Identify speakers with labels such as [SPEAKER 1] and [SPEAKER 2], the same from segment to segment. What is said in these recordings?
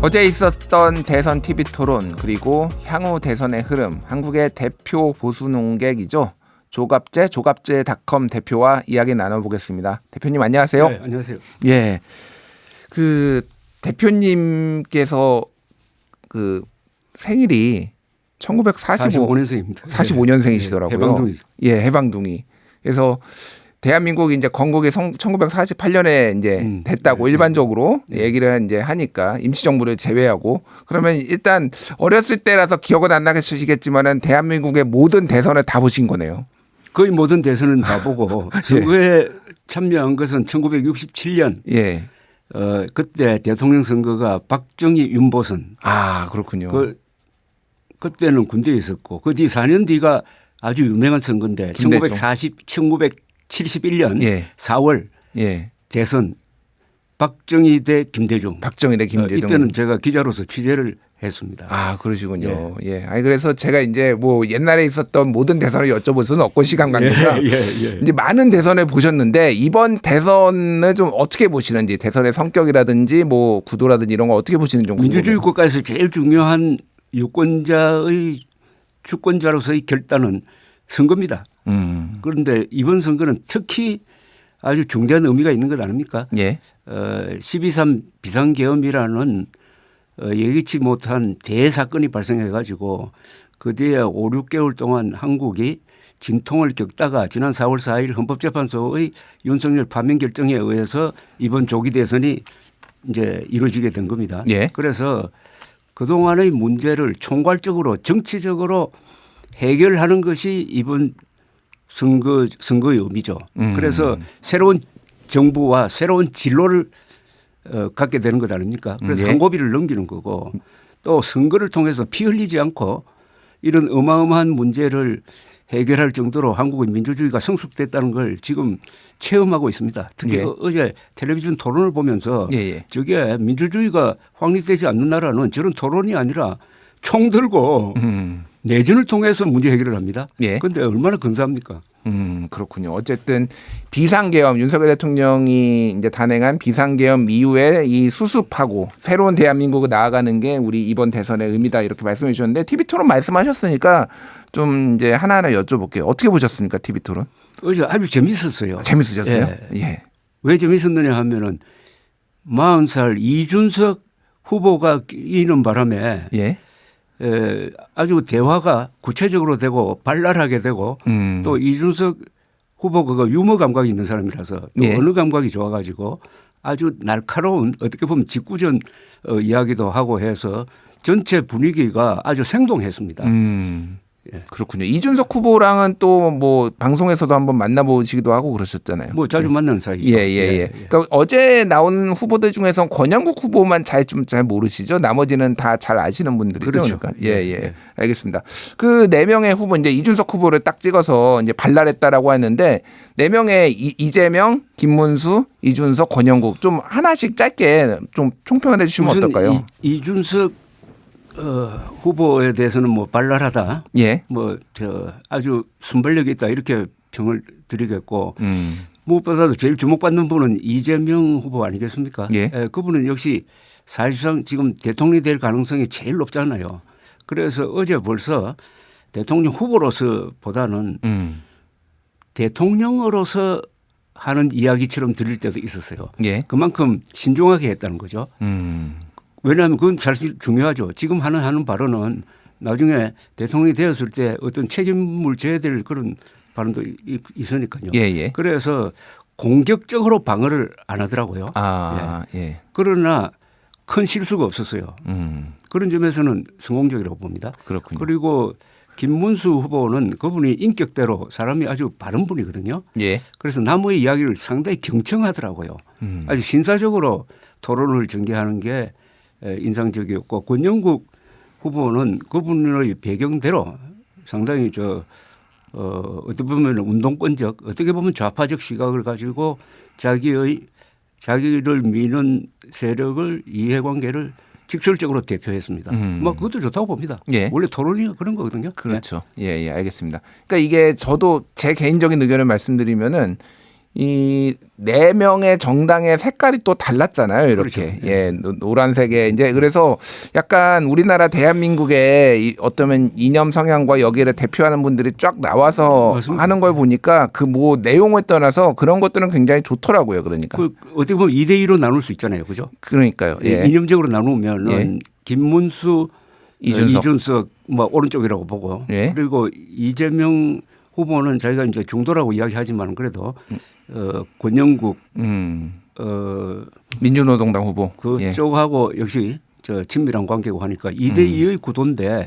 [SPEAKER 1] 어제 있었던 대선 TV 토론 그리고 향후 대선의 흐름 한국의 대표 보수 농객이죠 조갑재 조갑재닷컴 대표와 이야기 나눠보겠습니다. 대표님 안녕하세요.
[SPEAKER 2] 네, 안녕하세요.
[SPEAKER 1] 예, 그 대표님께서 그 생일이 1945
[SPEAKER 2] 45년생입니다.
[SPEAKER 1] 45년생이시더라고요.
[SPEAKER 2] 해방동이죠.
[SPEAKER 1] 예, 해방둥이. 그래서 대한민국이 이제 건국이 1948년에 이제
[SPEAKER 2] 음,
[SPEAKER 1] 됐다고
[SPEAKER 2] 네,
[SPEAKER 1] 일반적으로 얘기를 이제 하니까 임시정부를 제외하고. 그러면 일단 어렸을 때라서 기억은 안 나시겠지만은 대한민국의 모든 대선을 다 보신 거네요.
[SPEAKER 2] 거의 모든 대선은 다 보고 선거에 참여한 것은 1967년.
[SPEAKER 1] 예.
[SPEAKER 2] 어, 그때 대통령 선거가 박정희 윤보선.
[SPEAKER 1] 아 그렇군요.
[SPEAKER 2] 그 그때는 군대에 있었고 그 뒤 4년 뒤가 아주 유명한 선거인데
[SPEAKER 1] 김대 중.
[SPEAKER 2] 1940 1971년
[SPEAKER 1] 예.
[SPEAKER 2] 4월
[SPEAKER 1] 예.
[SPEAKER 2] 대선 박정희 대 김대중.
[SPEAKER 1] 박정희 대
[SPEAKER 2] 어,
[SPEAKER 1] 김대중.
[SPEAKER 2] 이때는 제가 기자로서 취재를 했습니다.
[SPEAKER 1] 아 그러시군요. 예. 아니 그래서 제가 이제 뭐 옛날에 있었던 모든 대선을 여쭤볼 수는 없고 시간 관계상
[SPEAKER 2] 예, 예, 예.
[SPEAKER 1] 이제 많은 대선을 보셨는데 이번 대선을 좀 어떻게 보시는지 대선의 성격이라든지 뭐 구도라든지 이런 거 어떻게 보시는지 좀
[SPEAKER 2] 민주주의
[SPEAKER 1] 궁금해요.
[SPEAKER 2] 국가에서 제일 중요한 유권자의 주권자로서의 결단은 선거입니다.
[SPEAKER 1] 음.
[SPEAKER 2] 그런데 이번 선거는 특히 아주 중대한 의미가 있는 것 아닙니까?
[SPEAKER 1] 예.
[SPEAKER 2] 어, 12.3 비상계엄이라는 어, 예기치 못한 대사건이 발생해 가지고 그 뒤에 5, 6개월 동안 한국이 진통을 겪다가 지난 4월 4일 헌법재판소의 윤석열 파면 결정에 의해서 이번 조기 대선이 이제 이루어지게 된 겁니다.
[SPEAKER 1] 예.
[SPEAKER 2] 그래서 그동안의 문제를 총괄적으로 정치적으로 해결하는 것이 이번 선거 선거의 의미죠.
[SPEAKER 1] 음.
[SPEAKER 2] 그래서 새로운 정부와 새로운 진로를 어, 갖게 되는 것 아닙니까? 그래서
[SPEAKER 1] 예.
[SPEAKER 2] 한 고비를 넘기는 거고 또 선거를 통해서 피 흘리지 않고 이런 어마어마한 문제를 해결할 정도로 한국의 민주주의가 성숙됐다는 걸 지금 체험하고 있습니다. 특히
[SPEAKER 1] 예.
[SPEAKER 2] 어- 어제 텔레비전 토론을 보면서
[SPEAKER 1] 예, 예.
[SPEAKER 2] 저게 민주주의가 확립되지 않는 나라는 저런 토론이 아니라 총 들고
[SPEAKER 1] 음.
[SPEAKER 2] 내전을 통해서 문제 해결을 합니다.
[SPEAKER 1] 예.
[SPEAKER 2] 그런데 얼마나 근사합니까?
[SPEAKER 1] 음, 그렇군요. 어쨌든 비상계엄 윤석열 대통령이 이제 단행한 비상계엄 이후에 이 수습하고 새로운 대한민국을 나아가는 게 우리 이번 대선의 의미다 이렇게 말씀해 주셨는데 TV 토론 말씀하셨으니까 좀 이제 하나하나 여쭤볼게요. 어떻게 보셨습니까? TV 토론?
[SPEAKER 2] 어제 아주 재밌었어요.
[SPEAKER 1] 재밌으셨어요?
[SPEAKER 2] 예.
[SPEAKER 1] 예.
[SPEAKER 2] 왜 재밌었느냐 하면은 40살 이준석 후보가 끼는 바람에
[SPEAKER 1] 예.
[SPEAKER 2] 에, 아주 대화가 구체적으로 되고 발랄하게 되고
[SPEAKER 1] 음.
[SPEAKER 2] 또 이준석 후보가 그 유머 감각이 있는 사람이라서 또
[SPEAKER 1] 예.
[SPEAKER 2] 어느 감각이 좋아가지고 아주 날카로운 어떻게 보면 직구전 어, 이야기도 하고 해서 전체 분위기가 아주 생동했습니다.
[SPEAKER 1] 음.
[SPEAKER 2] 예.
[SPEAKER 1] 그렇군요. 이준석 후보랑은 또 뭐 방송에서도 한번 만나보시기도 하고 그러셨잖아요.
[SPEAKER 2] 뭐 자주 만나는 사이죠.
[SPEAKER 1] 예, 예, 예. 그러니까 어제 나온 후보들 중에선 권영국 후보만 잘 좀 잘 모르시죠? 나머지는 다 잘 아시는 분들이죠.
[SPEAKER 2] 그렇죠.
[SPEAKER 1] 그러니까. 예, 예.
[SPEAKER 2] 예.
[SPEAKER 1] 알겠습니다. 그 네 명의 후보 이제 이준석 후보를 딱 찍어서 이제 발랄했다라고 하는데 네 명의 이- 이재명, 김문수, 이준석, 권영국 좀 하나씩 짧게 좀 총평을 해주시면 어떨까요?
[SPEAKER 2] 이, 이준석 어, 후보에 대해서는 뭐 발랄하다,
[SPEAKER 1] 예.
[SPEAKER 2] 뭐 저 아주 순발력이 있다 이렇게 평을 드리겠고
[SPEAKER 1] 음.
[SPEAKER 2] 무엇보다도 제일 주목받는 분은 이재명 후보 아니겠습니까?
[SPEAKER 1] 예.
[SPEAKER 2] 그분은 역시 사실상 지금 대통령이 될 가능성이 제일 높잖아요. 그래서 어제 벌써 대통령 후보로서 보다는
[SPEAKER 1] 음.
[SPEAKER 2] 대통령으로서 하는 이야기처럼 들릴 때도 있었어요.
[SPEAKER 1] 예.
[SPEAKER 2] 그만큼 신중하게 했다는 거죠.
[SPEAKER 1] 음.
[SPEAKER 2] 왜냐하면 그건 사실 중요하죠. 지금 하는 하는 발언은 나중에 대통령이 되었을 때 어떤 책임을 져야 될 그런 발언도 이- 있으니까요.
[SPEAKER 1] 예, 예.
[SPEAKER 2] 그래서 공격적으로 방어를 안 하더라고요.
[SPEAKER 1] 아, 예.
[SPEAKER 2] 그러나 큰 실수가 없었어요.
[SPEAKER 1] 음.
[SPEAKER 2] 그런 점에서는 성공적이라고 봅니다.
[SPEAKER 1] 그렇군요.
[SPEAKER 2] 그리고 김문수 후보는 그분이 인격대로 사람이 아주 바른 분이거든요.
[SPEAKER 1] 예.
[SPEAKER 2] 그래서 남의 이야기를 상당히 경청하더라고요.
[SPEAKER 1] 음.
[SPEAKER 2] 아주 신사적으로 토론을 전개하는 게 에, 인상적이었고 권영국 후보는 그분의 배경대로 상당히 저 어, 어떻게 보면 운동권적 어떻게 보면 좌파적 시각을 가지고 자기의 자기를 미는 세력을 이해관계를 직설적으로 대표했습니다.
[SPEAKER 1] 음.
[SPEAKER 2] 뭐 그것도 좋다고 봅니다.
[SPEAKER 1] 예.
[SPEAKER 2] 원래 토론이 그런 거거든요. 네.
[SPEAKER 1] 그렇죠. 예, 예, 알겠습니다. 그러니까 이게 저도 제 개인적인 의견을 말씀드리면은 이 네 명의 정당의 색깔이 또 달랐잖아요. 이렇게
[SPEAKER 2] 그렇죠.
[SPEAKER 1] 예 노- 노란색에 이제 그래서 약간 우리나라 대한민국의 이 어떠면 이념 성향과 여기를 대표하는 분들이 쫙 나와서
[SPEAKER 2] 맞습니다.
[SPEAKER 1] 하는 걸 보니까 그 뭐 내용을 떠나서 그런 것들은 굉장히 좋더라고요. 그러니까
[SPEAKER 2] 그 어떻게 보면 2대 2로 나눌 수 있잖아요. 그죠?
[SPEAKER 1] 그러니까요. 예.
[SPEAKER 2] 이념적으로 나누면은
[SPEAKER 1] 예.
[SPEAKER 2] 김문수
[SPEAKER 1] 이준석.
[SPEAKER 2] 이준석 뭐 오른쪽이라고 보고
[SPEAKER 1] 예.
[SPEAKER 2] 그리고 이재명 후보는 자기가 이제 중도라고 이야기하지만 그래도 어, 권영국
[SPEAKER 1] 음.
[SPEAKER 2] 어,
[SPEAKER 1] 민주노동당 후보. 예.
[SPEAKER 2] 그쪽하고 역시 저 친밀한 관계고 하니까 2대
[SPEAKER 1] 음.
[SPEAKER 2] 2의 구도인데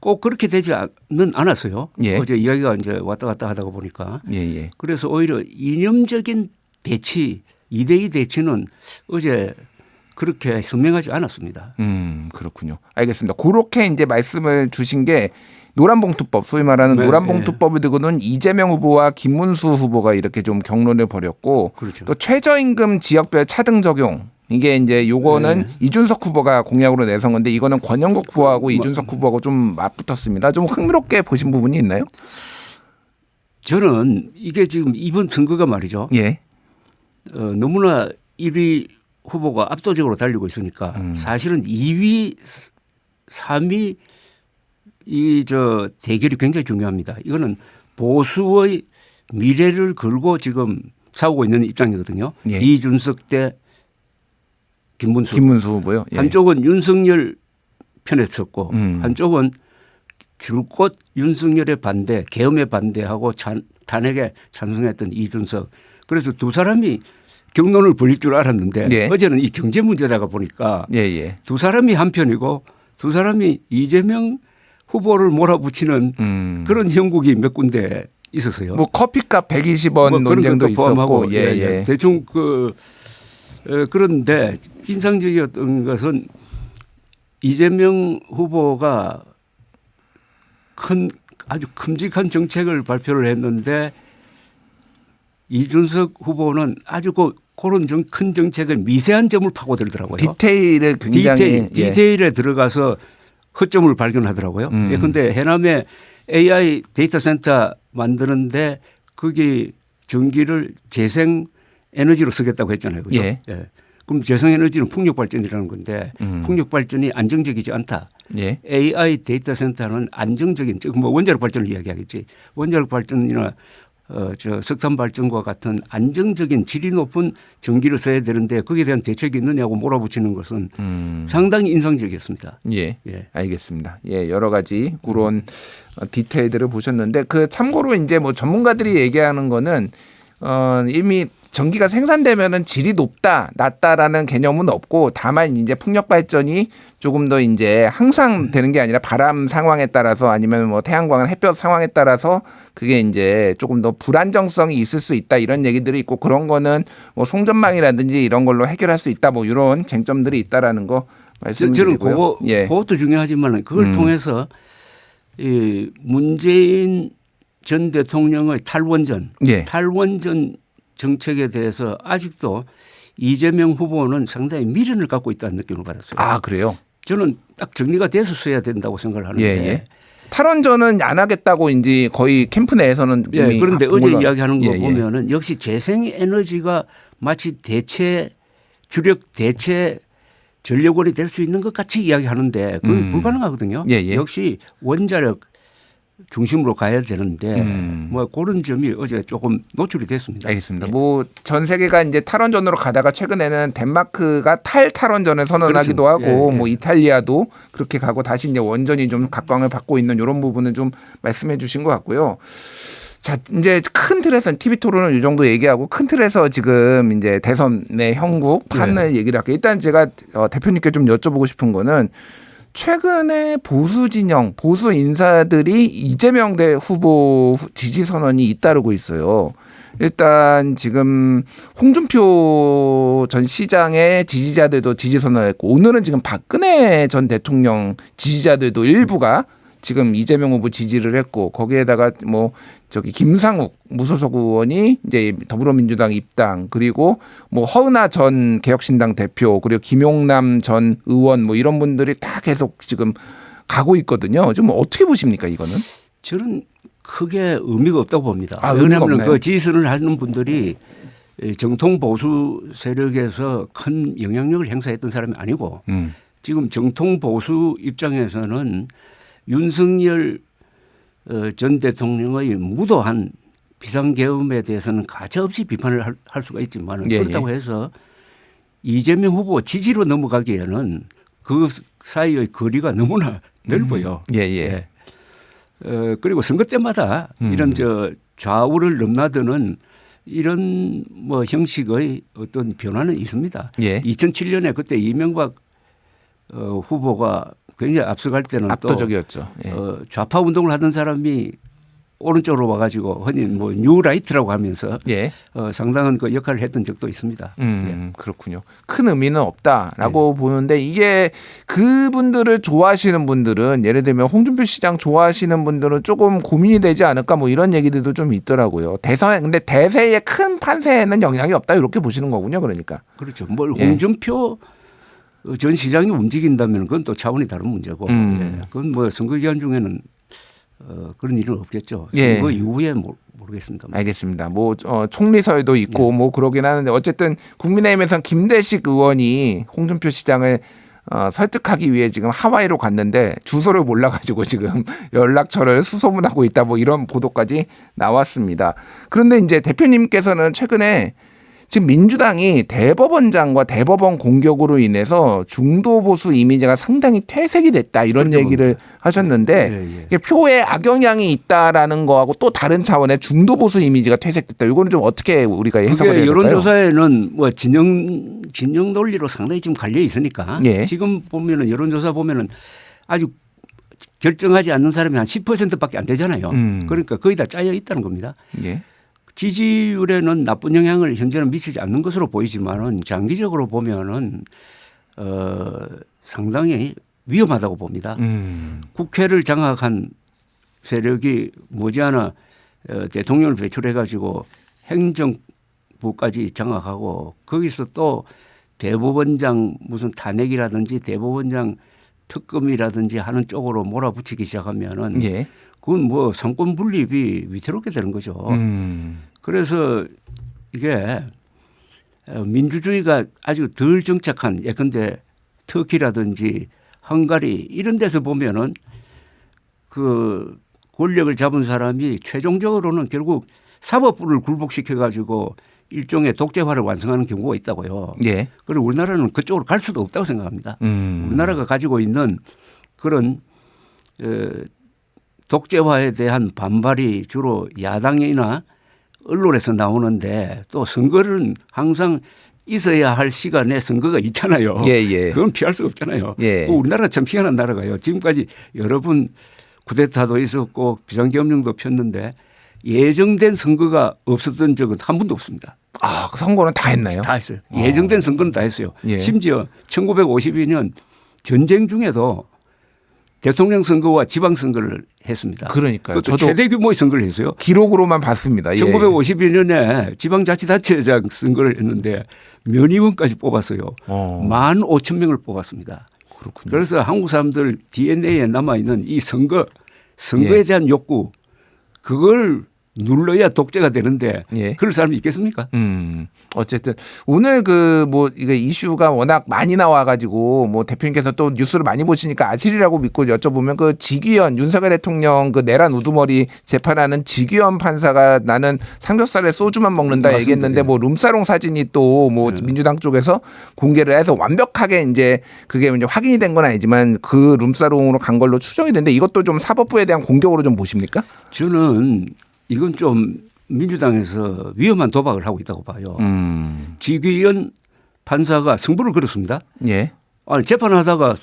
[SPEAKER 2] 꼭 그렇게 되지는 않았어요.
[SPEAKER 1] 예.
[SPEAKER 2] 어제 이야기가 이제 왔다 갔다 하다가 보니까
[SPEAKER 1] 예, 예.
[SPEAKER 2] 그래서 오히려 이념적인 대치 2대 2 대치는 어제 그렇게 선명하지 않았습니다.
[SPEAKER 1] 음, 그렇군요. 알겠습니다. 그렇게 이제 말씀을 주신 게 노란봉투법, 소위 말하는
[SPEAKER 2] 네,
[SPEAKER 1] 노란봉투법을 두고는 이재명 후보와 김문수 후보가 이렇게 좀 경론을 벌였고
[SPEAKER 2] 그렇죠.
[SPEAKER 1] 또 최저임금 지역별 차등 적용 이게 이제 요거는
[SPEAKER 2] 네.
[SPEAKER 1] 이준석 후보가 공약으로 내선 건데 이거는 권영국 후보하고
[SPEAKER 2] 뭐,
[SPEAKER 1] 이준석 후보하고 좀 맞붙었습니다. 좀 흥미롭게 보신 부분이 있나요?
[SPEAKER 2] 저는 이게 지금 이번 선거가 말이죠.
[SPEAKER 1] 예.
[SPEAKER 2] 어, 너무나 1위 후보가 압도적으로 달리고 있으니까
[SPEAKER 1] 음.
[SPEAKER 2] 사실은 2위, 3위 이 저 대결이 굉장히 중요합니다. 이거는 보수의 미래를 걸고 지금 싸우고 있는 입장이거든요.
[SPEAKER 1] 예.
[SPEAKER 2] 이준석 대 김문수.
[SPEAKER 1] 김문수 후보요. 예.
[SPEAKER 2] 한쪽은 윤석열 편에 섰고
[SPEAKER 1] 음.
[SPEAKER 2] 한쪽은 줄곧 윤석열의 반대, 계엄에 반대하고 찬, 탄핵에 찬성했던 이준석. 그래서 두 사람이 경론을 벌일 줄 알았는데
[SPEAKER 1] 예.
[SPEAKER 2] 어제는 이 경제 문제다가 보니까
[SPEAKER 1] 예, 예.
[SPEAKER 2] 두 사람이 한편이고 두 사람이 이재명 후보를 몰아붙이는
[SPEAKER 1] 음.
[SPEAKER 2] 그런 형국이 몇 군데 있었어요.
[SPEAKER 1] 뭐 커피값 120원
[SPEAKER 2] 뭐
[SPEAKER 1] 논쟁도
[SPEAKER 2] 것도 포함하고
[SPEAKER 1] 있었고 예, 예.
[SPEAKER 2] 대충 그 어, 그런데 인상적이었던 것은 이재명 후보가 큰 아주 큼직한 정책을 발표를 했는데 이준석 후보는 아주 그 그런 정, 큰 정책의 미세한 점을 파고들더라고요.
[SPEAKER 1] 디테일을 굉장히
[SPEAKER 2] 디테일,
[SPEAKER 1] 예.
[SPEAKER 2] 디테일에 들어가서 허점을 발견하더라고요.
[SPEAKER 1] 음.
[SPEAKER 2] 예컨대 해남에 AI 데이터 센터 만드는데 거기 전기를 재생 에너지로 쓰겠다고 했잖아요. 그죠?
[SPEAKER 1] 예.
[SPEAKER 2] 그럼 재생 에너지는 풍력 발전이라는 건데
[SPEAKER 1] 음.
[SPEAKER 2] 풍력 발전이 안정적이지 않다.
[SPEAKER 1] 예.
[SPEAKER 2] AI 데이터 센터는 안정적인 즉 뭐 원자력 발전을 이야기하겠지. 원자력 발전이나 어, 저 석탄 발전과 같은 안정적인 질이 높은 전기를 써야 되는데 거기에 대한 대책이 있느냐고 몰아붙이는 것은
[SPEAKER 1] 음.
[SPEAKER 2] 상당히 인상적이었습니다.
[SPEAKER 1] 예.
[SPEAKER 2] 예.
[SPEAKER 1] 알겠습니다. 예, 여러 가지 그런 어, 디테일들을 보셨는데 그 참고로 이제 뭐 전문가들이 얘기하는 거는 어 이미 전기가 생산되면은 질이 높다, 낮다라는 개념은 없고 다만 이제 풍력 발전이 조금 더 이제 항상 되는 게 아니라 바람 상황에 따라서 아니면 뭐 태양광 햇볕 상황에 따라서 그게 이제 조금 더 불안정성이 있을 수 있다 이런 얘기들이 있고 그런 거는 뭐 송전망이라든지 이런 걸로 해결할 수 있다 뭐 이런 쟁점들이 있다라는 거
[SPEAKER 2] 저,
[SPEAKER 1] 말씀드리고요.
[SPEAKER 2] 저는 그거
[SPEAKER 1] 예.
[SPEAKER 2] 그것도 중요하지만 그걸
[SPEAKER 1] 음.
[SPEAKER 2] 통해서 이 문재인 전 대통령의 탈원전
[SPEAKER 1] 예.
[SPEAKER 2] 탈원전 정책에 대해서 아직도 이재명 후보는 상당히 미련을 갖고 있다는 느낌을 받았어요.
[SPEAKER 1] 아 그래요?
[SPEAKER 2] 저는 딱 정리가 돼서 써야 된다고 생각을 하는데
[SPEAKER 1] 예, 예. 탈원전은 안 하겠다고 이제 거의 캠프 내에서는
[SPEAKER 2] 예, 그런데
[SPEAKER 1] 본
[SPEAKER 2] 어제 이야기하는 거
[SPEAKER 1] 예, 예.
[SPEAKER 2] 보면은 역시 재생 에너지가 마치 대체 주력 대체 전력원이 될 수 있는 것 같이 이야기하는데 그건
[SPEAKER 1] 음.
[SPEAKER 2] 불가능하거든요.
[SPEAKER 1] 예, 예.
[SPEAKER 2] 역시 원자력 중심으로 가야 되는데
[SPEAKER 1] 음.
[SPEAKER 2] 뭐 그런 점이 어제 조금 노출이 됐습니다.
[SPEAKER 1] 알겠습니다. 뭐전 세계가 이제 탈원전으로 가다가 최근에는 덴마크가 탈 탈원전을 선언하기도
[SPEAKER 2] 그렇습니다.
[SPEAKER 1] 하고
[SPEAKER 2] 예, 예.
[SPEAKER 1] 뭐 이탈리아도 그렇게 가고 다시 이제 원전이 좀 각광을 받고 있는 이런 부분은 좀 말씀해 주신 것 같고요. 자, 이제 큰 틀에서 TV 토론은 이 정도 얘기하고 큰 틀에서 지금 이제 대선의 형국 판을 얘기를 할게요. 일단 제가 어, 대표님께 좀 여쭤보고 싶은 거는 최근에 보수 진영, 보수 인사들이 이재명 대 후보 후- 지지 선언이 잇따르고 있어요. 일단 지금 홍준표 전 시장의 지지자들도 지지 선언했고 오늘은 지금 박근혜 전 대통령 지지자들도 일부가 지금 이재명 후보 지지를 했고 거기에다가 뭐 저기 김상욱 무소속 의원이 이제 더불어민주당 입당 그리고 뭐 허은하 전 개혁신당 대표 그리고 김용남 전 의원 뭐 이런 분들이 다 계속 지금 가고 있거든요. 좀 어떻게 보십니까 이거는?
[SPEAKER 2] 저는 크게 의미가 없다고 봅니다.
[SPEAKER 1] 아,
[SPEAKER 2] 왜냐하면? 그 지지선을 하는 분들이 이 정통 보수 세력에서 큰 영향력을 행사했던 사람이 아니고
[SPEAKER 1] 음.
[SPEAKER 2] 지금 정통 보수 입장에서는 윤석열 어, 전 대통령의 무도한 비상계엄에 대해서는 가차없이 비판을 할, 할 수가 있지만
[SPEAKER 1] 예,
[SPEAKER 2] 그렇다고 해서 이재명 후보 지지로 넘어가기에는 그 사이의 거리가 너무나 넓어요.
[SPEAKER 1] 예, 예.
[SPEAKER 2] 어, 그리고 선거 때마다
[SPEAKER 1] 음.
[SPEAKER 2] 이런 저 좌우를 넘나드는 이런 뭐 형식의 어떤 변화는 있습니다.
[SPEAKER 1] 예.
[SPEAKER 2] 2007년에 그때 이명박 어, 후보가 굉장히 앞서갈 때는
[SPEAKER 1] 압도적이었죠. 예.
[SPEAKER 2] 또 어, 좌파 운동을 하던 사람이 오른쪽으로 와가지고 흔히 뭐 뉴라이트라고 하면서
[SPEAKER 1] 예.
[SPEAKER 2] 어, 상당한 그 역할을 했던 적도 있습니다.
[SPEAKER 1] 음, 그렇군요. 큰 의미는 없다라고 보는데 이게 그분들을 좋아하시는 분들은 예를 들면 홍준표 시장 좋아하시는 분들은 조금 고민이 되지 않을까 뭐 이런 얘기들도 좀 있더라고요. 대선 근데 대세의 큰 판세에는 영향이 없다 이렇게 보시는 거군요. 그러니까.
[SPEAKER 2] 그렇죠. 뭘
[SPEAKER 1] 예.
[SPEAKER 2] 홍준표 전 시장이 움직인다면 그건 또 차원이 다른 문제고
[SPEAKER 1] 음.
[SPEAKER 2] 예. 그건 뭐 선거 기간 중에는 어, 그런 일은 없겠죠.
[SPEAKER 1] 예.
[SPEAKER 2] 선거 이후에 모, 모르겠습니다.
[SPEAKER 1] 알겠습니다. 뭐 어, 총리설도 있고 뭐 그러긴 하는데 어쨌든 국민의힘에서는 김대식 의원이 홍준표 시장을 어, 설득하기 위해 지금 하와이로 갔는데 주소를 몰라가지고 지금 연락처를 수소문하고 있다 뭐 이런 보도까지 나왔습니다. 그런데 이제 대표님께서는 최근에 지금 민주당이 대법원장과 대법원 공격으로 인해서 중도 보수 이미지가 상당히 퇴색이 됐다 이런 얘기를 하셨는데
[SPEAKER 2] 예, 예.
[SPEAKER 1] 이게 표에 악영향이 있다라는 거하고 또 다른 차원의 중도 보수 이미지가 퇴색됐다. 이거는 좀 어떻게 우리가 해석을 해야 될까요?
[SPEAKER 2] 여론조사에는 뭐 진영 진영 논리로 상당히 지금 갈려 있으니까
[SPEAKER 1] 예.
[SPEAKER 2] 지금 보면은 여론조사 보면은 아주 결정하지 않는 사람이 한 10%밖에 안 되잖아요.
[SPEAKER 1] 음.
[SPEAKER 2] 그러니까 거의 다 짜여 있다는 겁니다.
[SPEAKER 1] 예.
[SPEAKER 2] 지지율에는 나쁜 영향을 현재는 미치지 않는 것으로 보이지만은 장기적으로 보면은 어 상당히 위험하다고 봅니다.
[SPEAKER 1] 음.
[SPEAKER 2] 국회를 장악한 세력이 머지않아 어, 대통령을 배출해 가지고 행정부까지 장악하고 거기서 또 대법원장 무슨 탄핵이라든지 대법원장 특검이라든지 하는 쪽으로 몰아붙이기 시작하면은
[SPEAKER 1] 예.
[SPEAKER 2] 그건 뭐 상권 분립이 위태롭게 되는 거죠.
[SPEAKER 1] 음.
[SPEAKER 2] 그래서 이게 어, 민주주의가 아주 덜 정착한 예컨대 터키라든지 헝가리 이런 데서 보면은 그 권력을 잡은 사람이 최종적으로는 결국 사법부를 굴복시켜 가지고 일종의 독재화를 완성하는 경우가 있다고요.
[SPEAKER 1] 예.
[SPEAKER 2] 그리고 우리나라는 그쪽으로 갈 수도 없다고 생각합니다.
[SPEAKER 1] 음.
[SPEAKER 2] 우리나라가 가지고 있는 그런 어, 독재화에 대한 반발이 주로 야당이나 언론에서 나오는데 또 선거는 항상 있어야 할 시간에 선거가 있잖아요.
[SPEAKER 1] 예, 예.
[SPEAKER 2] 그건 피할 수 없잖아요.
[SPEAKER 1] 예.
[SPEAKER 2] 그 우리나라 참 희한한 나라가요. 지금까지 여러 번 쿠데타도 있었고 비상경영도 폈는데 예정된 선거가 없었던 적은 한 번도 없습니다.
[SPEAKER 1] 아, 그 선거는 다 했나요?
[SPEAKER 2] 다 했어요. 예정된 선거는 다 했어요.
[SPEAKER 1] 예.
[SPEAKER 2] 심지어 1952년 전쟁 중에도 대통령 선거와 지방 선거를 했습니다.
[SPEAKER 1] 그러니까요.
[SPEAKER 2] 그것도 최대 규모의 선거를 했어요.
[SPEAKER 1] 기록으로만 봤습니다. 예.
[SPEAKER 2] 1952년에 지방자치단체장 선거를 했는데 면의원까지 뽑았어요.
[SPEAKER 1] 어.
[SPEAKER 2] 만 오천 명을 뽑았습니다.
[SPEAKER 1] 그렇군요.
[SPEAKER 2] 그래서 한국 사람들 DNA에 남아 있는 이 선거 선거에
[SPEAKER 1] 예.
[SPEAKER 2] 대한 욕구 그걸 눌러야 독재가 되는데
[SPEAKER 1] 예.
[SPEAKER 2] 그럴 사람이 있겠습니까?
[SPEAKER 1] 음. 어쨌든 오늘 그 뭐 이게 이슈가 워낙 많이 나와 가지고 뭐 대표님께서 또 뉴스를 많이 보시니까 아시리라고 믿고 여쭤보면 그 지기현 윤석열 대통령 그 내란 우두머리 재판하는 지기현 판사가 나는 삼겹살에 소주만 먹는다
[SPEAKER 2] 맞습니다.
[SPEAKER 1] 얘기했는데
[SPEAKER 2] 예.
[SPEAKER 1] 뭐 룸사롱 사진이 또뭐 민주당 쪽에서 공개를 해서 완벽하게 이제 그게 이제 확인이 된 건 아니지만 그 룸사롱으로 간 걸로 추정이 되는데 이것도 좀 사법부에 대한 공격으로 좀 보십니까?
[SPEAKER 2] 저는 이건 좀 민주당에서 위험한 도박을 하고 있다고 봐요.
[SPEAKER 1] 음.
[SPEAKER 2] 지귀현 판사가 승부를 걸었습니다.
[SPEAKER 1] 예.
[SPEAKER 2] 아니 재판하다가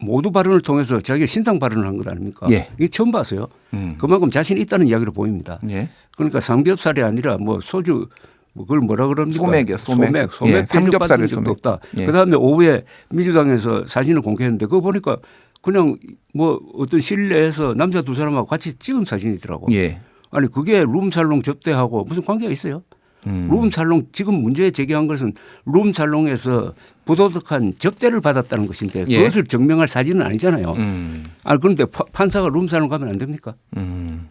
[SPEAKER 2] 모두 발언을 통해서 자기가 신상 발언을 한 것 아닙니까?
[SPEAKER 1] 예.
[SPEAKER 2] 이게 처음 봤어요.
[SPEAKER 1] 음.
[SPEAKER 2] 그만큼 자신이 있다는 이야기로 보입니다.
[SPEAKER 1] 예.
[SPEAKER 2] 그러니까 삼겹살이 아니라 뭐 소주 뭐 그걸 뭐라 그럽니까?
[SPEAKER 1] 소맥이요, 소맥.
[SPEAKER 2] 소맥,
[SPEAKER 1] 예,
[SPEAKER 2] 소맥 대접
[SPEAKER 1] 삼겹살을
[SPEAKER 2] 적도. 없다.
[SPEAKER 1] 예.
[SPEAKER 2] 그다음에 오후에 민주당에서 사진을 공개했는데 그거 보니까 그냥 뭐 어떤 실내에서 남자 두 사람하고 같이 찍은 사진이더라고.
[SPEAKER 1] 예.
[SPEAKER 2] 아니 그게 룸살롱 접대하고 무슨 관계가 있어요?
[SPEAKER 1] 음.
[SPEAKER 2] 룸살롱 지금 문제 제기한 것은 룸살롱에서 부도덕한 접대를 받았다는 것인데
[SPEAKER 1] 예.
[SPEAKER 2] 그것을 증명할 사진은 아니잖아요.
[SPEAKER 1] 음.
[SPEAKER 2] 아 그런데 파- 판사가 룸살롱 가면 안 됩니까?
[SPEAKER 1] 음.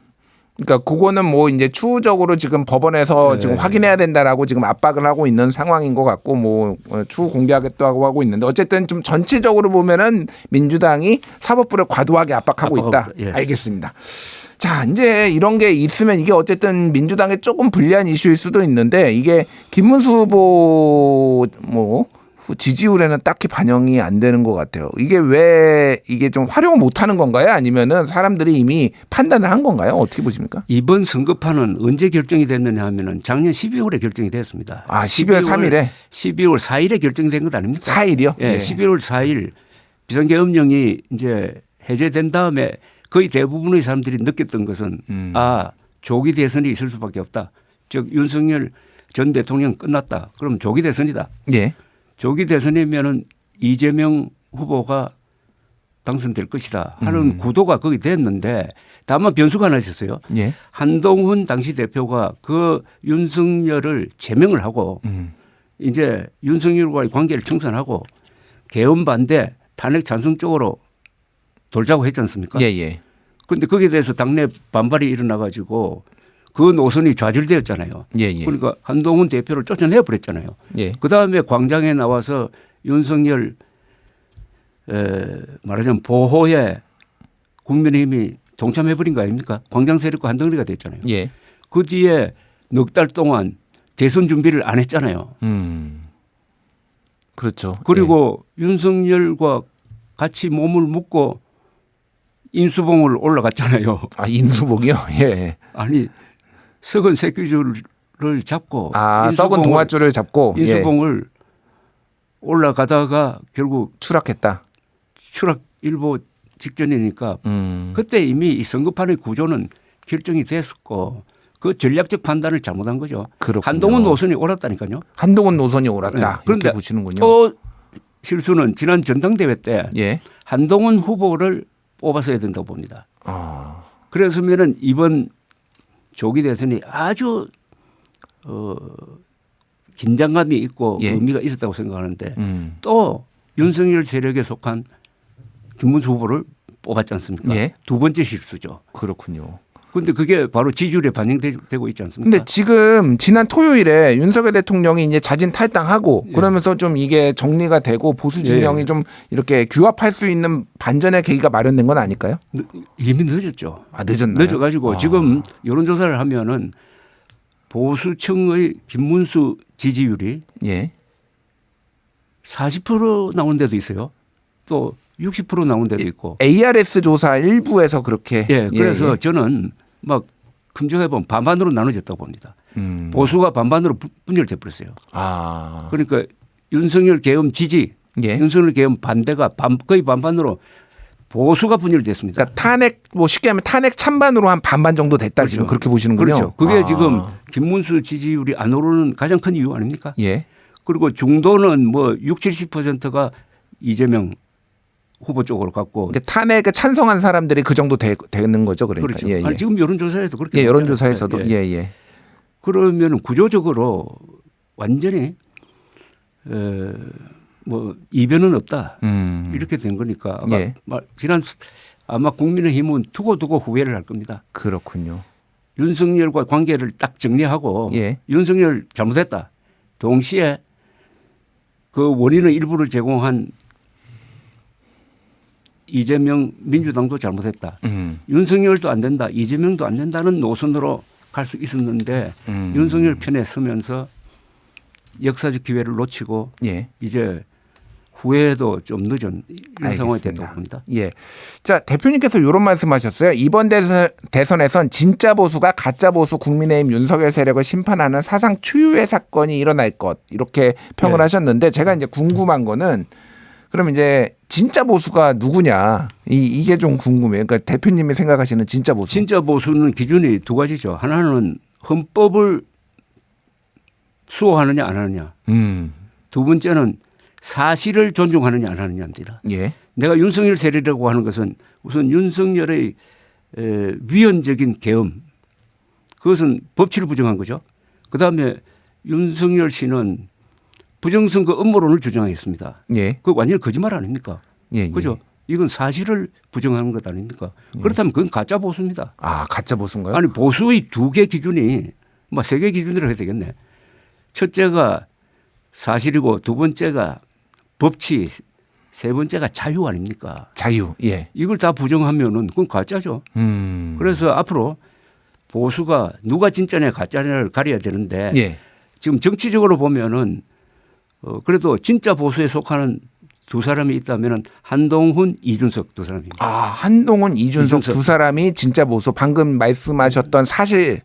[SPEAKER 1] 그러니까 그거는 뭐 이제 추후적으로 지금 법원에서
[SPEAKER 2] 네.
[SPEAKER 1] 지금 확인해야 된다라고 지금 압박을 하고 있는 상황인 것 같고 뭐 어, 추후 공개하겠다고 하고 있는데 어쨌든 좀 전체적으로 보면은 민주당이 사법부를 과도하게 압박하고 있다.
[SPEAKER 2] 압박하고 있다. 예.
[SPEAKER 1] 알겠습니다. 자, 이제 이런 게 있으면 이게 어쨌든 민주당에 조금 불리한 이슈일 수도 있는데 이게 김문수 후보 뭐 지지율에는 딱히 반영이 안 되는 것 같아요. 이게 왜 이게 좀 활용을 못 하는 건가요? 아니면은 사람들이 이미 판단을 한 건가요? 어떻게 보십니까?
[SPEAKER 2] 이번 선거판은 언제 결정이 됐느냐 하면은 작년 12월에 결정이 됐습니다.
[SPEAKER 1] 아, 12월 3일에
[SPEAKER 2] 12월 4일에 결정이 된 것 아닙니까?
[SPEAKER 1] 4일이요?
[SPEAKER 2] 예, 11월 4일 비상계엄령이 이제 해제된 다음에 거의 대부분의 사람들이 느꼈던 것은
[SPEAKER 1] 음.
[SPEAKER 2] 아 조기 대선이 있을 수밖에 없다. 즉 윤석열 전 대통령 끝났다. 그럼 조기 대선이다.
[SPEAKER 1] 예.
[SPEAKER 2] 조기 대선이면은 이재명 후보가 당선될 것이다 하는
[SPEAKER 1] 음.
[SPEAKER 2] 구도가 거기 됐는데 다만 변수가 하나 있었어요.
[SPEAKER 1] 예.
[SPEAKER 2] 한동훈 당시 대표가 그 윤석열을 제명을 하고
[SPEAKER 1] 음.
[SPEAKER 2] 이제 윤석열과의 관계를 청산하고 개헌 반대 탄핵 찬성 쪽으로 돌자고 했지 않습니까?
[SPEAKER 1] 예, 예.
[SPEAKER 2] 그런데 거기에 대해서 당내 반발이 일어나 가지고 그 노선이 좌절되었잖아요.
[SPEAKER 1] 예, 예.
[SPEAKER 2] 그러니까 한동훈 대표를 쫓아내 버렸잖아요.
[SPEAKER 1] 예.
[SPEAKER 2] 그 다음에 광장에 나와서 윤석열 에, 말하자면 보호에 국민의힘이 동참해 버린 거 아닙니까? 광장 세력과 한덩어리가 됐잖아요.
[SPEAKER 1] 예.
[SPEAKER 2] 그 뒤에 넉 달 동안 대선 준비를 안 했잖아요.
[SPEAKER 1] 음. 그렇죠.
[SPEAKER 2] 그리고 윤석열과 같이 몸을 묶고 인수봉을 올라갔잖아요.
[SPEAKER 1] 예. 아, 인수복이요? 예.
[SPEAKER 2] 아니 썩은 새끼줄을 잡고
[SPEAKER 1] 아, 썩은 동아줄을 잡고 예.
[SPEAKER 2] 인수봉을 올라가다가 결국
[SPEAKER 1] 추락했다.
[SPEAKER 2] 추락 일보 직전이니까
[SPEAKER 1] 음.
[SPEAKER 2] 그때 이미 이 선거판의 구조는 결정이 됐었고 그 전략적 판단을 잘못한 거죠.
[SPEAKER 1] 그렇군요.
[SPEAKER 2] 한동훈 노선이 옳았다니까요.
[SPEAKER 1] 한동훈 노선이 옳았다.
[SPEAKER 2] 네. 그런데
[SPEAKER 1] 보시는군요.
[SPEAKER 2] 또 실수는 지난 전당대회 때
[SPEAKER 1] 예.
[SPEAKER 2] 한동훈 후보를 뽑았어야 된다고 봅니다.
[SPEAKER 1] 아.
[SPEAKER 2] 그래서면은 이번 조기 대선이 아주 어 긴장감이 있고
[SPEAKER 1] 예.
[SPEAKER 2] 의미가 있었다고 생각하는데
[SPEAKER 1] 음.
[SPEAKER 2] 또 윤석열 세력에 속한 김문수 후보를 뽑았지 않습니까?
[SPEAKER 1] 예.
[SPEAKER 2] 두 번째 실수죠.
[SPEAKER 1] 그렇군요.
[SPEAKER 2] 그런데 그게 바로 지지율에 반영되고 있지 않습니까?
[SPEAKER 1] 근데 지금 지난 토요일에 윤석열 대통령이 이제 자진 탈당하고
[SPEAKER 2] 예.
[SPEAKER 1] 그러면서 좀 이게 정리가 되고 보수 진영이
[SPEAKER 2] 예.
[SPEAKER 1] 좀 이렇게 규합할 수 있는 반전의 계기가 마련된 건 아닐까요?
[SPEAKER 2] 늦- 이미 늦었죠.
[SPEAKER 1] 아 늦었나요?
[SPEAKER 2] 늦어가지고
[SPEAKER 1] 아.
[SPEAKER 2] 지금 여론조사를 하면은 보수층의 김문수 지지율이
[SPEAKER 1] 예.
[SPEAKER 2] 40% 나온 데도 있어요. 또 60% 나온 데도 있고.
[SPEAKER 1] ARS 조사 일부에서 그렇게
[SPEAKER 2] 예, 그래서
[SPEAKER 1] 예.
[SPEAKER 2] 저는 막 검증해 보면 반반으로 나눠졌다고 봅니다.
[SPEAKER 1] 음.
[SPEAKER 2] 보수가 반반으로 분- 분열돼 버렸어요.
[SPEAKER 1] 아.
[SPEAKER 2] 그러니까 윤석열 계엄 지지,
[SPEAKER 1] 예.
[SPEAKER 2] 윤석열 계엄 반대가 반, 거의 반반으로 보수가 분열됐습니다.
[SPEAKER 1] 그러니까 탄핵 뭐 쉽게 하면 탄핵 찬반으로 한 반반 정도 됐다
[SPEAKER 2] 그렇죠.
[SPEAKER 1] 지금 그렇게 보시는군요.
[SPEAKER 2] 그렇죠. 그게
[SPEAKER 1] 아.
[SPEAKER 2] 지금 김문수 지지율이 안 오르는 가장 큰 이유 아닙니까?
[SPEAKER 1] 예.
[SPEAKER 2] 그리고 중도는 뭐 6, 70%가 이재명 후보 쪽으로 갔고
[SPEAKER 1] 그러니까 탄핵에 찬성한 사람들이 그 정도 되, 는 거죠, 그러니까.
[SPEAKER 2] 그렇죠.
[SPEAKER 1] 예, 예.
[SPEAKER 2] 아니, 지금 여론조사에도 그렇게
[SPEAKER 1] 예. 여론조사에서도
[SPEAKER 2] 예,
[SPEAKER 1] 예,
[SPEAKER 2] 예.
[SPEAKER 1] 예.
[SPEAKER 2] 그러면 구조적으로 완전히 에, 뭐 이변은 없다
[SPEAKER 1] 음.
[SPEAKER 2] 이렇게 된 거니까 아마
[SPEAKER 1] 예.
[SPEAKER 2] 말- 지난 스- 아마 국민의힘은 두고 두고 후회를 할 겁니다.
[SPEAKER 1] 그렇군요.
[SPEAKER 2] 윤석열과 관계를 딱 정리하고
[SPEAKER 1] 예.
[SPEAKER 2] 윤석열 잘못했다. 동시에 그 원인의 일부를 제공한 이재명 민주당도 잘못했다.
[SPEAKER 1] 음.
[SPEAKER 2] 윤석열도 안 된다. 이재명도 안 된다는 노선으로 갈 수 있었는데
[SPEAKER 1] 음.
[SPEAKER 2] 윤석열 편에 서면서 역사적 기회를 놓치고
[SPEAKER 1] 예.
[SPEAKER 2] 이제 후회도 좀 늦은 이런 상황이. 됐다고 봅니다.
[SPEAKER 1] 예. 자, 대표님께서 이런 말씀하셨어요. 이번 대선, 대선에선 진짜 보수가 가짜 보수 국민의힘 윤석열 세력을 심판하는 사상 초유의 사건이 일어날 것 이렇게 평을
[SPEAKER 2] 네.
[SPEAKER 1] 하셨는데 제가 이제 궁금한 거는 그럼 이제 진짜 보수가 누구냐 이 이게 좀 궁금해요. 그러니까 대표님이 생각하시는 진짜 보수.
[SPEAKER 2] 진짜 보수는 기준이 두 가지죠. 하나는 헌법을 수호하느냐 안 하느냐.
[SPEAKER 1] 음.
[SPEAKER 2] 두 번째는 사실을 존중하느냐 안 하느냐입니다.
[SPEAKER 1] 예.
[SPEAKER 2] 내가 윤석열 세력이라고 하는 것은 우선 윤석열의 에, 위헌적인 계엄 그것은 법치를 부정한 거죠. 그 다음에 윤석열 씨는 부정선거 음모론을 주장했습니다.
[SPEAKER 1] 예.
[SPEAKER 2] 그 완전히 거짓말 아닙니까?
[SPEAKER 1] 예. 예.
[SPEAKER 2] 그죠? 이건 사실을 부정하는 것 아닙니까? 그렇다면 그건 가짜 보수입니다.
[SPEAKER 1] 아 가짜 보수인가요?
[SPEAKER 2] 아니 보수의 두 개 기준이 뭐 세 개 기준으로 해야 되겠네. 첫째가 사실이고 두 번째가 법치, 세 번째가 자유 아닙니까?
[SPEAKER 1] 자유. 예.
[SPEAKER 2] 이걸 다 부정하면은 그건 가짜죠.
[SPEAKER 1] 음.
[SPEAKER 2] 그래서 앞으로 보수가 누가 진짜냐 가짜냐를 가려야 되는데
[SPEAKER 1] 예.
[SPEAKER 2] 지금 정치적으로 보면은 어 그래도 진짜 보수에 속하는 두 사람이 있다면은 한동훈, 이준석 두 사람입니다.
[SPEAKER 1] 아 한동훈, 이준석,
[SPEAKER 2] 이준석.
[SPEAKER 1] 두 사람이 진짜 보수. 방금 말씀하셨던 사실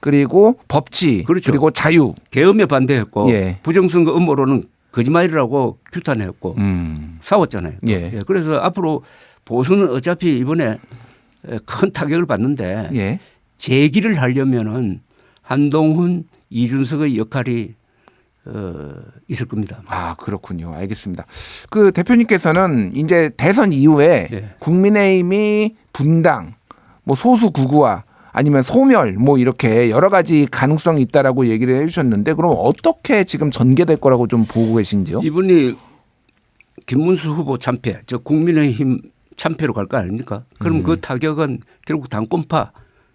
[SPEAKER 1] 그리고 법치
[SPEAKER 2] 그렇죠.
[SPEAKER 1] 리고 자유.
[SPEAKER 2] 계엄에 반대했고
[SPEAKER 1] 예.
[SPEAKER 2] 부정선거 음모론은 거짓말이라고 규탄했고
[SPEAKER 1] 음.
[SPEAKER 2] 싸웠잖아요.
[SPEAKER 1] 예.
[SPEAKER 2] 그래서 앞으로 보수는 어차피 이번에 큰 타격을 받는데
[SPEAKER 1] 예.
[SPEAKER 2] 재기를 하려면은 한동훈, 이준석의 역할이 어, 있을 겁니다.
[SPEAKER 1] 아 그렇군요. 알겠습니다. 그 대표님께서는 이제 대선 이후에
[SPEAKER 2] 예.
[SPEAKER 1] 국민의힘이 분당, 뭐 소수 구구화 아니면 소멸 뭐 이렇게 여러 가지 가능성이 있다라고 얘기를 해주셨는데 그럼 어떻게 지금 전개될 거라고 좀 보고 계신지요?
[SPEAKER 2] 이분이 김문수 후보 참패, 저 국민의힘 참패로 갈 거 아닙니까? 그럼
[SPEAKER 1] 음.
[SPEAKER 2] 그 타격은 결국 당권파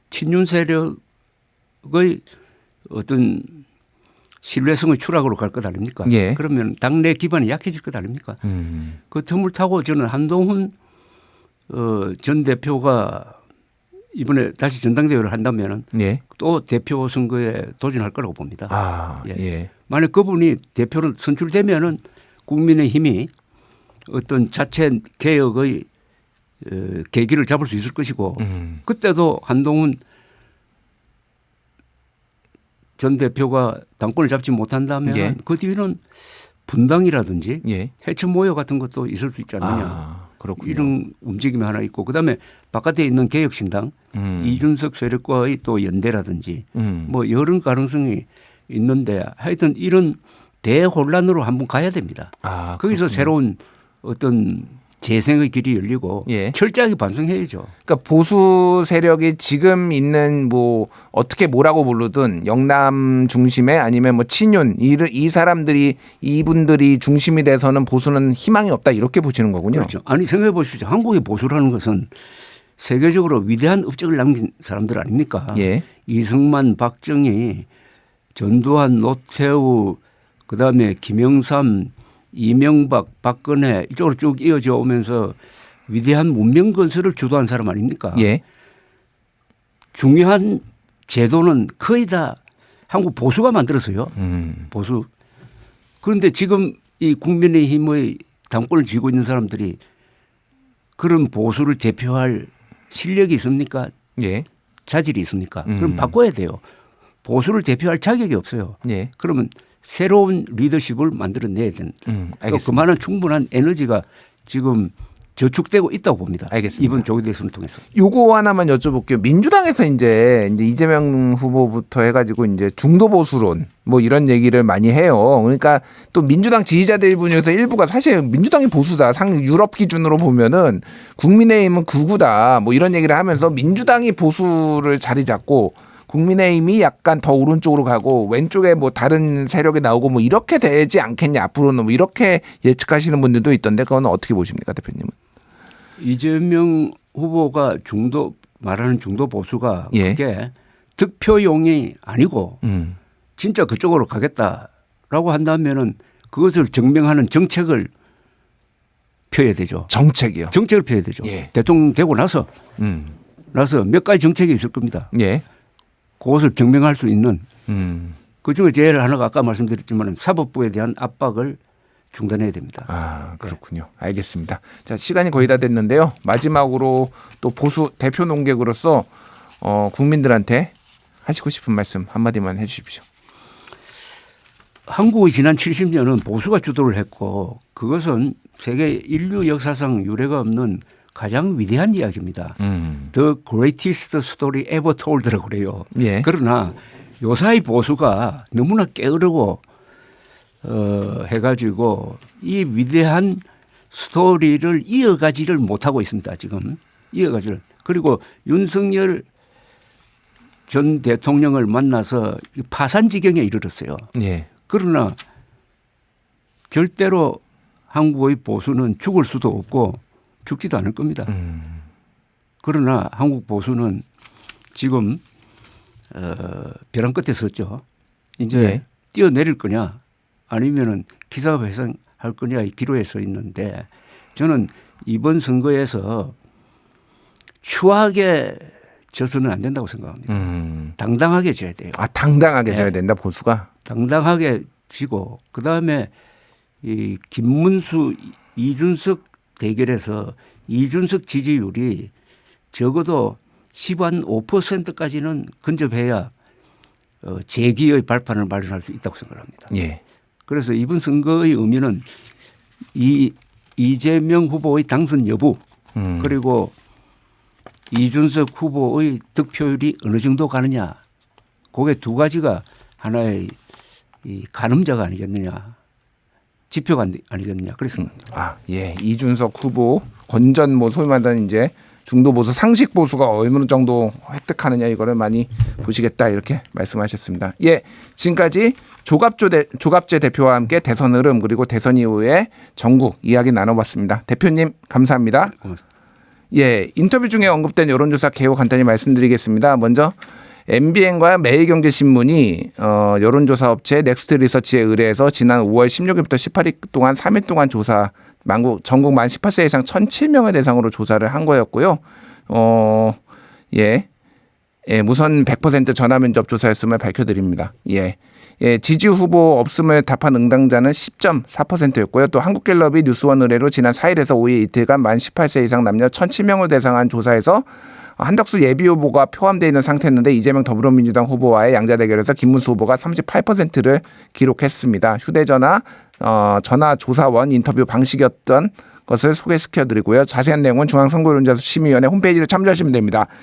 [SPEAKER 2] 친윤 세력의 어떤 신뢰성의 추락으로 갈 것 아닙니까?
[SPEAKER 1] 예.
[SPEAKER 2] 그러면 당내 기반이 약해질 것 아닙니까?
[SPEAKER 1] 음.
[SPEAKER 2] 그 틈을 타고 저는 한동훈 어, 전 대표가 이번에 다시 전당대회를 한다면은
[SPEAKER 1] 예.
[SPEAKER 2] 또 대표 선거에 도전할 거라고 봅니다.
[SPEAKER 1] 아 예.
[SPEAKER 2] 예. 만약 그분이 대표로 선출되면은 국민의힘이 어떤 자체 개혁의 어, 계기를 잡을 수 있을 것이고
[SPEAKER 1] 음.
[SPEAKER 2] 그때도 한동훈 전 대표가 당권을 잡지 못한다면
[SPEAKER 1] 예.
[SPEAKER 2] 그 뒤는 분당이라든지
[SPEAKER 1] 예.
[SPEAKER 2] 해체 모여 같은 것도 있을 수 있지 않느냐
[SPEAKER 1] 아 그렇군요.
[SPEAKER 2] 이런 움직임이 하나 있고 그다음에 바깥에 있는 개혁신당
[SPEAKER 1] 음.
[SPEAKER 2] 이준석 세력과의 또 연대라든지
[SPEAKER 1] 음.
[SPEAKER 2] 뭐 여러 가능성이 있는데 하여튼 이런 대혼란으로 한번 가야 됩니다.
[SPEAKER 1] 아
[SPEAKER 2] 거기서. 새로운 어떤 재생의 길이 열리고
[SPEAKER 1] 예.
[SPEAKER 2] 철저하게 반성해야죠.
[SPEAKER 1] 그러니까 보수 세력이 지금 있는 뭐 어떻게 뭐라고 부르든 영남 중심의 아니면 뭐 친윤 이, 이 사람들이 이분들이 중심이 돼서는 보수는 희망이 없다 이렇게 보시는 거군요.
[SPEAKER 2] 그렇죠. 아니 생각해 보십시오. 한국의 보수라는 것은 세계적으로 위대한 업적을 남긴 사람들 아닙니까?
[SPEAKER 1] 예.
[SPEAKER 2] 이승만, 박정희, 전두환, 노태우, 그다음에 김영삼, 이명박, 박근혜 이쪽으로 쭉 이어져 오면서 위대한 문명 건설을 주도한 사람 아닙니까?
[SPEAKER 1] 예.
[SPEAKER 2] 중요한 제도는 거의 다 한국 보수가 만들었어요.
[SPEAKER 1] 음.
[SPEAKER 2] 보수. 그런데 지금 이 국민의힘의 당권을 쥐고 있는 사람들이 그런 보수를 대표할 실력이 있습니까?
[SPEAKER 1] 예.
[SPEAKER 2] 자질이 있습니까?
[SPEAKER 1] 음.
[SPEAKER 2] 그럼 바꿔야 돼요. 보수를 대표할 자격이 없어요.
[SPEAKER 1] 예.
[SPEAKER 2] 그러면 새로운 리더십을 만들어내야 된다.
[SPEAKER 1] 음.
[SPEAKER 2] 또
[SPEAKER 1] 알겠습니다.
[SPEAKER 2] 그만한 충분한 에너지가 지금 저축되고 있다고 봅니다.
[SPEAKER 1] 알겠습니다.
[SPEAKER 2] 이번 조기 대선을 통해서.
[SPEAKER 1] 요거 하나만 여쭤볼게요. 민주당에서 이제 이제 이재명 후보부터 해가지고 이제 중도 보수론 뭐 이런 얘기를 많이 해요. 그러니까 또 민주당 지지자들 중에서 일부가 사실 민주당이 보수다. 상 유럽 기준으로 보면은 국민의힘은 극우다. 뭐 이런 얘기를 하면서 민주당이 보수를 자리 잡고 국민의힘이 약간 더 오른쪽으로 가고 왼쪽에 뭐 다른 세력이 나오고 뭐 이렇게 되지 않겠냐 앞으로는 뭐 이렇게 예측하시는 분들도 있던데 그건 어떻게 보십니까 대표님은?
[SPEAKER 2] 이재명 후보가 중도 말하는 중도 보수가
[SPEAKER 1] 예.
[SPEAKER 2] 그게 득표용이 아니고
[SPEAKER 1] 음.
[SPEAKER 2] 진짜 그쪽으로 가겠다라고 한다면은 그것을 증명하는 정책을 펴야 되죠.
[SPEAKER 1] 정책이요.
[SPEAKER 2] 정책을 펴야 되죠.
[SPEAKER 1] 예.
[SPEAKER 2] 대통령 되고 나서
[SPEAKER 1] 음.
[SPEAKER 2] 나서 몇 가지 정책이 있을 겁니다.
[SPEAKER 1] 예.
[SPEAKER 2] 그것을 증명할 수 있는
[SPEAKER 1] 음.
[SPEAKER 2] 그 중에 제일 하나가 아까 말씀드렸지만 사법부에 대한 압박을 중단해야 됩니다.
[SPEAKER 1] 아 그렇군요. 알겠습니다. 자 시간이 거의 다 됐는데요. 마지막으로 또 보수 대표 농객으로서 어, 국민들한테 하시고 싶은 말씀 한마디만 해주십시오.
[SPEAKER 2] 한국의 지난 70년은 보수가 주도를 했고 그것은 세계 인류 역사상 유례가 없는 가장 위대한 이야기입니다.
[SPEAKER 1] 음.
[SPEAKER 2] The greatest story ever told라고 그래요.
[SPEAKER 1] 예.
[SPEAKER 2] 그러나 요사이 보수가 너무나 게으르고 어, 해가지고 이 위대한 스토리를 이어가지를 못하고 있습니다. 지금 이어가지를 그리고 윤석열 전 대통령을 만나서 파산 지경에 이르렀어요.
[SPEAKER 1] 예.
[SPEAKER 2] 죽 지도 않을 겁니다.
[SPEAKER 1] 음.
[SPEAKER 2] 그러나 한국 보수는 지금 어, 벼랑 끝에 섰죠. 이제
[SPEAKER 1] 예.
[SPEAKER 2] 뛰어내릴 거냐 아니면은 기사업 회생할 거냐 이 기로에 서 있는데 저는 이번 선거에서 추하게 져서는 안 된다고 생각합니다.
[SPEAKER 1] 음.
[SPEAKER 2] 당당하게 져야 돼요.
[SPEAKER 1] 아 당당하게
[SPEAKER 2] 네.
[SPEAKER 1] 져야 된다 보수가.
[SPEAKER 2] 당당하게 지고 그 다음에 이 김문수 이준석 대결에서 이준석 지지율이 적어도 10한 5%까지는 근접해야 어, 재기의 발판을 마련할 수 있다고 생각합니다.
[SPEAKER 1] 예.
[SPEAKER 2] 그래서 이번 선거의 의미는 이 이재명 후보의 당선 여부
[SPEAKER 1] 음.
[SPEAKER 2] 그리고 이준석 후보의 득표율이 어느 정도 가느냐 그게 두 가지가 하나의 이 가늠자가 아니겠느냐 지표가 아니- 아니겠느냐 그랬습니다.
[SPEAKER 1] 아, 예. 이준석 후보 건전 뭐 소위 말하는 이제 중도 보수 상식 보수가 어느 정도 획득하느냐 이거를 많이 보시겠다 이렇게 말씀하셨습니다. 예. 지금까지 조갑조 대, 조갑재 대표와 함께 대선 흐름 그리고 대선 이후의 전국 이야기 나눠봤습니다. 대표님 감사합니다.
[SPEAKER 2] 고맙습니다.
[SPEAKER 1] 예, 인터뷰 중에 언급된 여론조사 개요 간단히 말씀드리겠습니다. 먼저 MBN과 매일경제신문이 어, 여론조사 업체 넥스트 리서치에 의뢰해서 지난 5월 16일부터 18일 동안 3일 동안 조사 만국 전국 만 18세 이상 1,007명을 대상으로 조사를 한 거였고요. 어, 예. 예, 무선 100% 전화 면접 조사였음을 밝혀드립니다. 예. 예, 지지 후보 없음을 답한 응당자는 10.4%였고요. 또 한국갤럽이 뉴스원 의뢰로 지난 4일에서 5일 이틀간 만 18세 이상 남녀 1,007명을 대상한 조사에서 한덕수 예비 후보가 포함되어 있는 상태였는데 이재명 더불어민주당 후보와의 양자 대결에서 김문수 후보가 38%를 기록했습니다. 휴대전화, 어, 전화 조사원 인터뷰 방식이었던 것을 소개시켜드리고요. 자세한 내용은 중앙선거론자심의위원회 홈페이지를 참조하시면 됩니다.